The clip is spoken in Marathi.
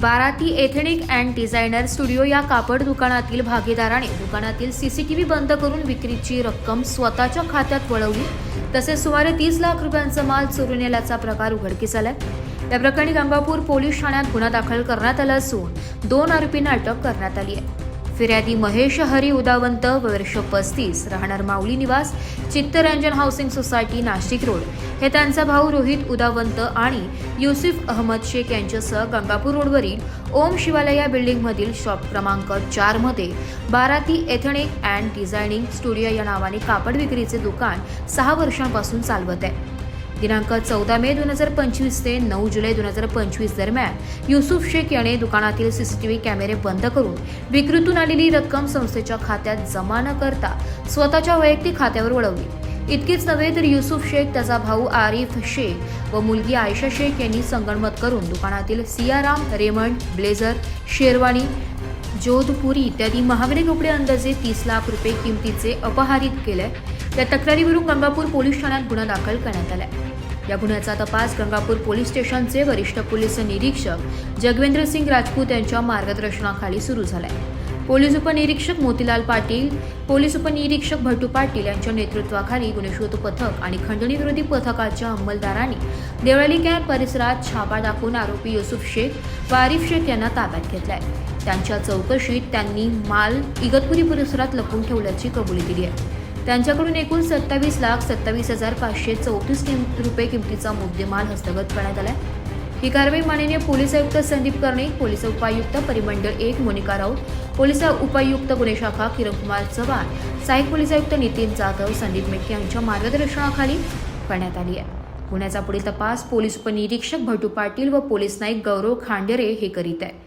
बाराती एथेनिक अँड डिझायनर स्टुडिओ या कापड दुकानातील भागीदाराने दुकानातील सीसीटीव्ही बंद करून विक्रीची रक्कम स्वतःच्या खात्यात वळवली. तसेच सुमारे तीस लाख रुपयांचा माल चोरून नेल्याचा प्रकार उघडकीस आलाय. या प्रकरणी गंगापूर पोलीस ठाण्यात गुन्हा दाखल करण्यात आला असून दोन आरोपींना अटक करण्यात आली आहे. फिर्यादी महेश हरी उदावंत वर्ष पस्तीस राहणार Mauli Niwas Chittaranjan housing society Nashik road. हे त्यांचा भाऊ रोहित उदावंत आणि युसुफ अहमद शेख यांच्यासह गंगापूर रोडवरील ओम शिवालय या बिल्डिंगमधील शॉप क्रमांक चारमध्ये बाराती एथनिक अँड डिझायनिंग स्टुडिओ या नावाने कापड विक्रीचे दुकान सहा वर्षांपासून चालवत आहे. दिनांक चौदा मे दोन हजार पंचवीस ते नऊ जुलै दोन हजार पंचवीस दरम्यान युसुफ शेख याने दुकानातील सीसीटीव्ही कॅमेरे बंद करून विक्रीतून आलेली रक्कम संस्थेच्या खात्यात जमा न करता स्वतःच्या वैयक्तिक खात्यावर वळवली. इतकेच नव्हे तर युसुफ शेख त्याचा भाऊ आरिफ शेख व मुलगी आयशा शेख यांनी संगणमत करून दुकानातील सियाराम रेमंड ब्लेझर शेरवाणी जोधपुरी इत्यादी महागडे कपडे अंदाजे तीस लाख रुपये किमतीचे अपहारित केले या तक्रारीवरून गंगापूर पोलीस ठाण्यात गुन्हा दाखल करण्यात आला या गुन्ह्याचा तपास गंगापूर पोलीस स्टेशनचे वरिष्ठ पोलीस निरीक्षक जगवेंद्र सिंग राजपूत यांच्या मार्गदर्शनाखाली सुरू झालाय. पोलीस उपनिरीक्षक मोतीलाल पाटील पोलीस उपनिरीक्षक भट्टू पाटील यांच्या नेतृत्वाखाली गुन्हेशोध पथक आणि खंडणी विरोधी पथकाच्या अंमलदारांनी देवळाली कॅम्प परिसरात छापा टाकून आरोपी युसुफ शेख व आरिफ शेख यांना ताब्यात घेतलाय. त्यांच्या चौकशीत त्यांनी माल इगतपुरी परिसरात लपून ठेवल्याची कबुली दिली आहे. त्यांच्याकडून एकूण सत्तावीस लाख सत्तावीस हजार पाचशे चौतीस किम रुपये किमतीचा मुद्देमाल हस्तगत करण्यात आलाय. ही कारवाई माननीय पोलीस आयुक्त संदीप कर्णिक पोलीस उपायुक्त परिमंडळ एक मोनिका राऊत पोलीस उपायुक्त गुन्हे शाखा किरणकुमार चव्हाण सहाय्यक पोलीस आयुक्त नितीन जाधव संदीप मेटे यांच्या मार्गदर्शनाखाली करण्यात आली आहे. गुन्ह्याचा पुढील तपास पोलीस उपनिरीक्षक भटू पाटील व पोलीस नाईक गौरव खांडेरे हे करीत आहे